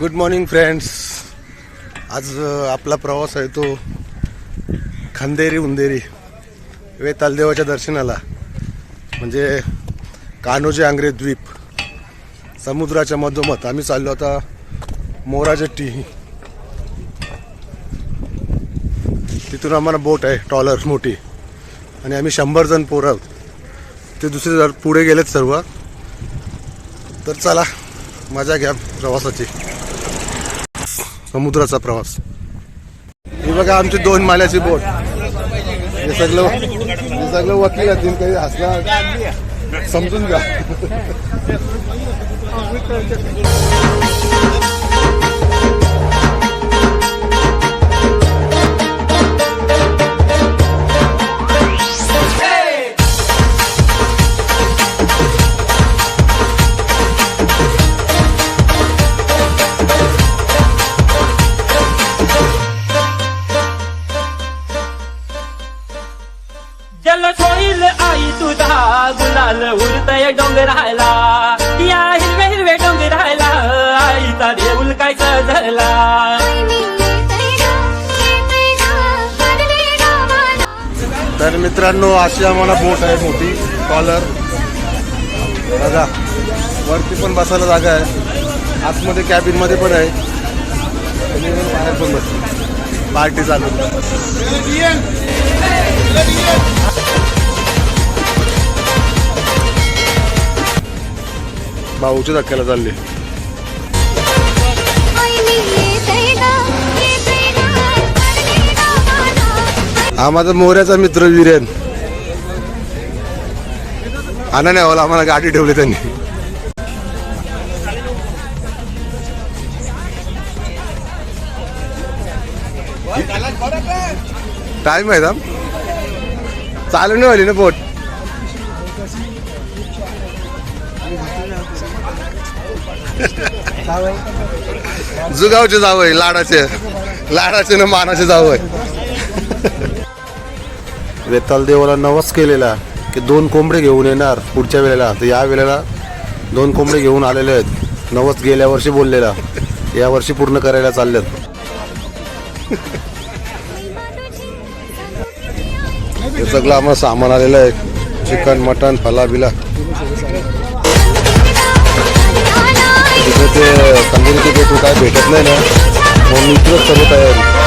Good morning friends आज आपला प्रवास आहे तो खंदेरी उंदेरी वेतालदेवाच्या दर्शनाला. म्हणजे कान्होजी आंग्रे द्वीप समुद्राच्या मधोमध. आम्ही चाललो आता मोराजट्टी तिथून आम्हाला बोट आहे टॉलर मोठी. आणि आम्ही शंभर जण पोरं आहोत. ते दुसरे जण पुढे गेलेत सर्व तर चला मजा घ्या प्रवासाची. समुद्राचा प्रवास. हे बघा आमची दोन माल्याची बोट. हे सगळं हे सगळं वकील असतील काही हसला समजून घ्या. जल होईल आई तुझा गुलाल उरतय डोंगरायला या हिरवे हिरवे डोंगरायला आईचा देऊल काय सजला. तर मित्रांनो अशी आम्हाला बोट आहे मोठी कॉलर बघा वरती पण बसायला जागा आहे. आतमध्ये कॅबिनमध्ये पण आहे. बाहेर पण बस. पार्टी चालू. भाऊच्या धक्क्याला चालले. हा माझा मोऱ्याचा मित्र विरेन. आणा नाही आम्हाला आम्हाला गाडी ठेवली त्यांनी. टाइम आहे चालू नाही वाली ना बोट जुगावचे जावं आहे लाडाचे. लाडाचे ना मानाचे जावं आहे वेताल देवाला नवस केलेला की दोन कोंबडे घेऊन येणार पुढच्या वेळेला. तर या वेळेला दोन कोंबडे घेऊन आलेले आहेत. नवस गेल्या वर्षी बोललेला. या वर्षी पूर्ण करायला चालल्यात हे सगळं आम्हाला सामान आलेलं आहे चिकन मटन फला बिला तिथे ते तंदुरीची पेटू काय भेटत नाही ना मग मी इथलंच सर्व तयारी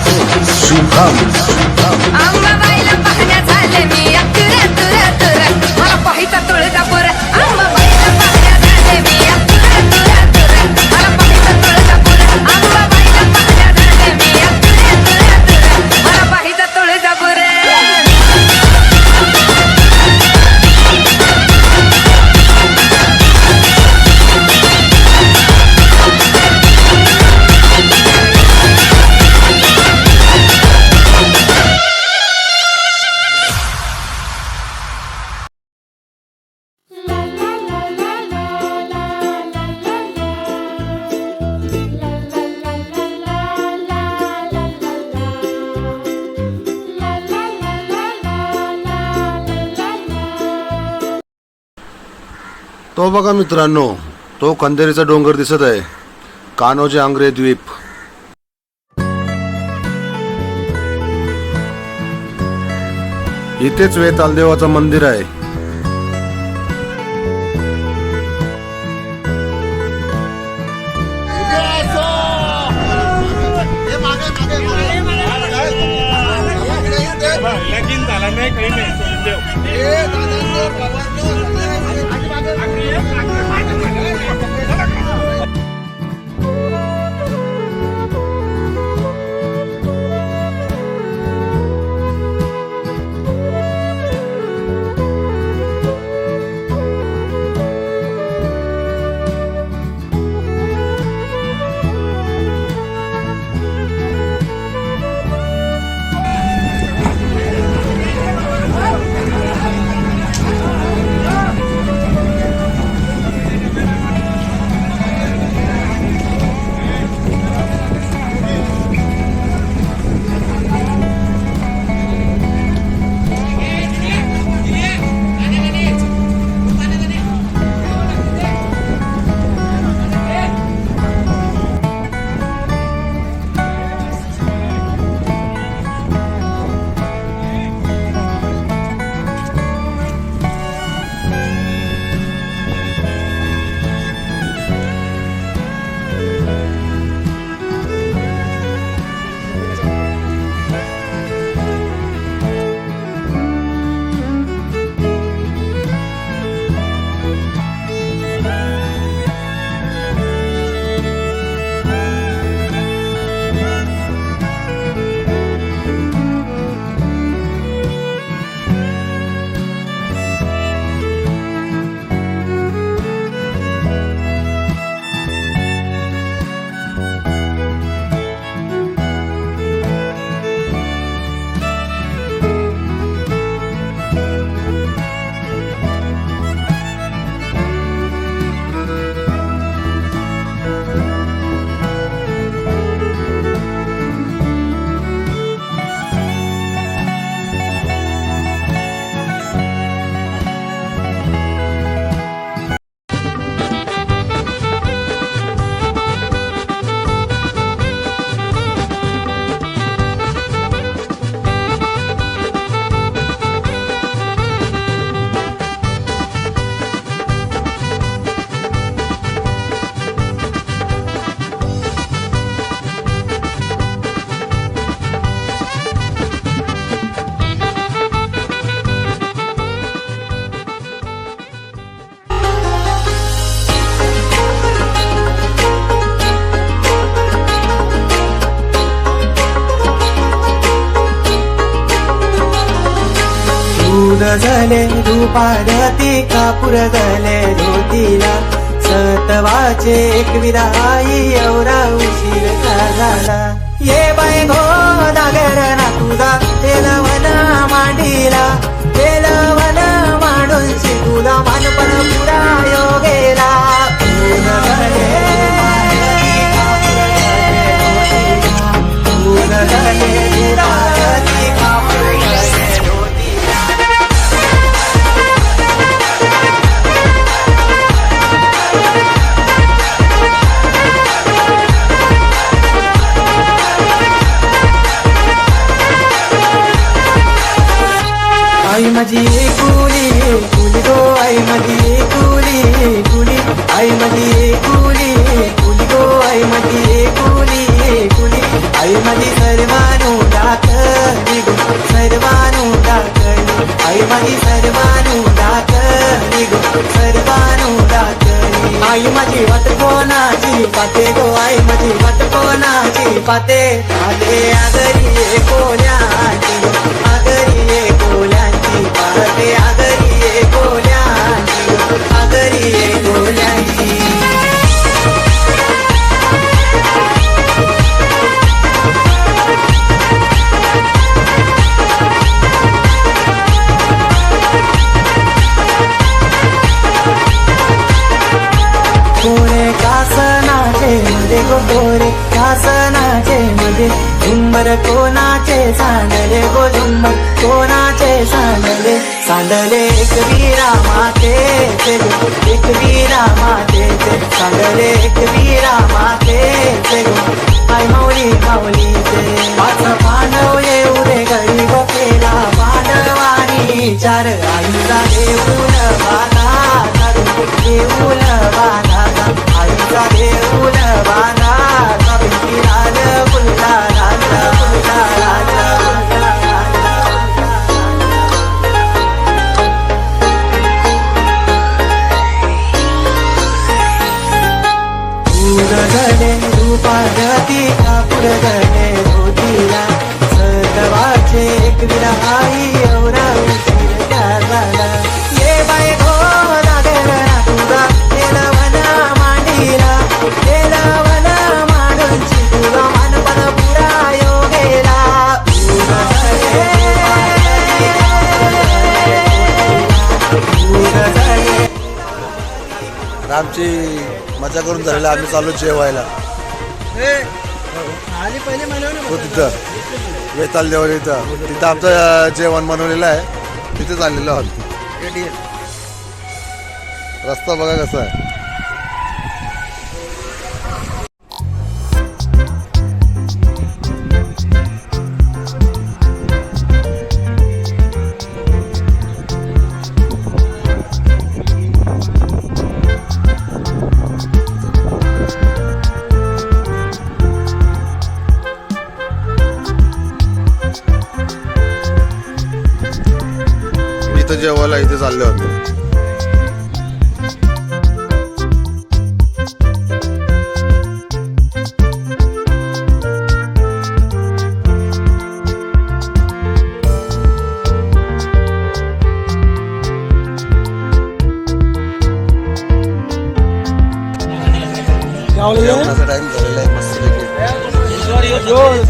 Shubham. Shubham. Shubham. Shubham. तो बघा मित्रांनो तो खंदेरीचा डोंगर दिसत आहे. कानोजे आंग्रे द्वीप. इथेच वेतालदेवाचं मंदिर आहे. झाला नाही काही नाही. गले धूपाडती कापूर गले धोतीला सतवाचे एक विराई एवढा उशीर झाला. माझी सर्वानू दात निघू सर्वानू दात आई माझी सर्वानू दात निघू सर्वानू दात आई माझी वाट कोणाची पाते गो आई माझी वाट कोणाची पाते आले आदरी कोण्याची आदरी कोण्याची पाते आदरी झुंबर कोणाचे सांडले गो कोणाचे सांडले सांडले एक वीरा माते एक वीरा माते सांडले एक वीरा माते गो आई माऊली ते माझा मानव एवढे गरीब केला पांडवानी चार आईचा देऊन बाधा देऊन बाधा. आईचा देऊन बाधा कापूर गणे धोतीला सतवाचे एक विराई एवढा उशीर त्या झाला ये बाय गो लागला तुझा तेलवना मांडीला तेलवना मांडूनची पुरा योगेला. आमची मजा करून झालेलं आम्ही चालू जेवायला. हो तिथं. वेताल देवाला इथं. तिथं आमचं जेवण बनवलेलं आहे. तिथे चाललेलो आहोत रस्ता बघा कसा आहे.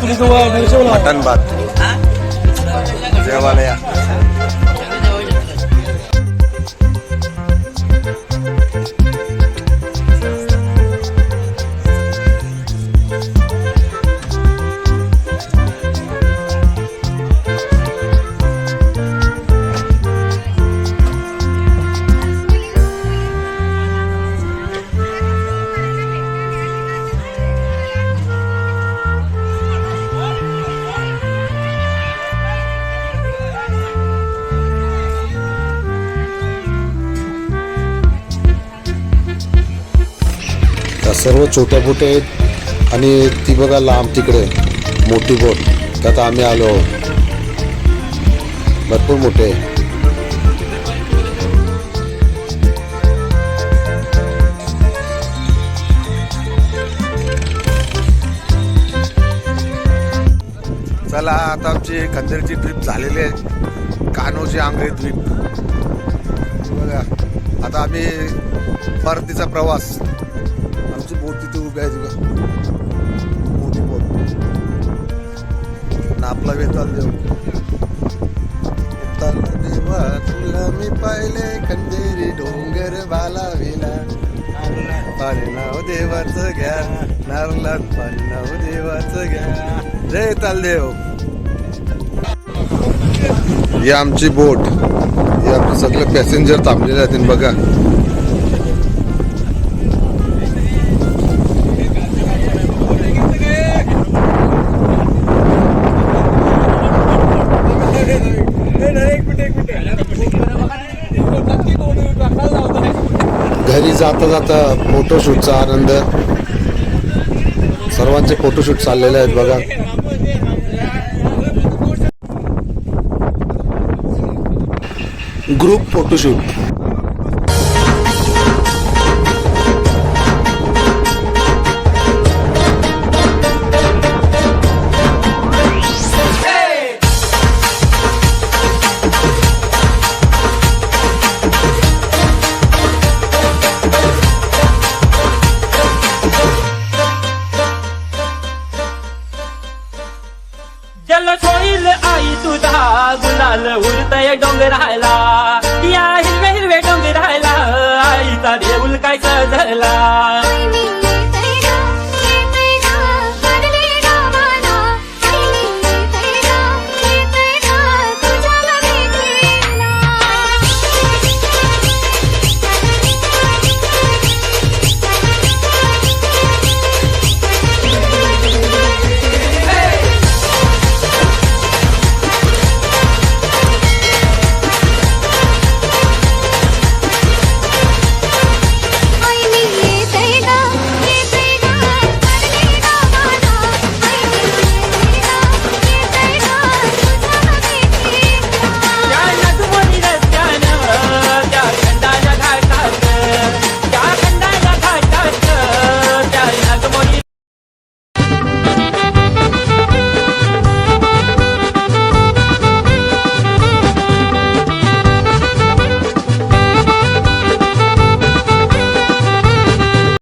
పులిసవా నేసవలా మటన్ బాత్ దేవాలయ सर्व छोट्या बोटे आहेत. आणि ती बघा लांब तिकडे मोठी बोट. त्यात आम्ही आलो भरपूर मोठे आहे. चला आता आमची खंदेरची ट्रिप झालेली आहे. कानोजी आंग्रे ट्रिप बघा आता आम्ही परतीचा प्रवास. बोट तिथे मोठी बोल आपला वेताल देव वेताल देवा तुला मी पाहिले खंदेरी डोंगर बालाविला. पाणी नाव देवाचं घ्या. नारला पाणी नाव देवाचं घ्या. जय तालदेव. ही आमची बोट. हे आमचे सगळे पॅसेंजर थांबलेले आहेत बघा. घरी जाता जाता फोटोशूटचा आनंद. सर्वांचे फोटोशूट चाललेले आहेत बघा. ग्रुप फोटोशूट जल होईल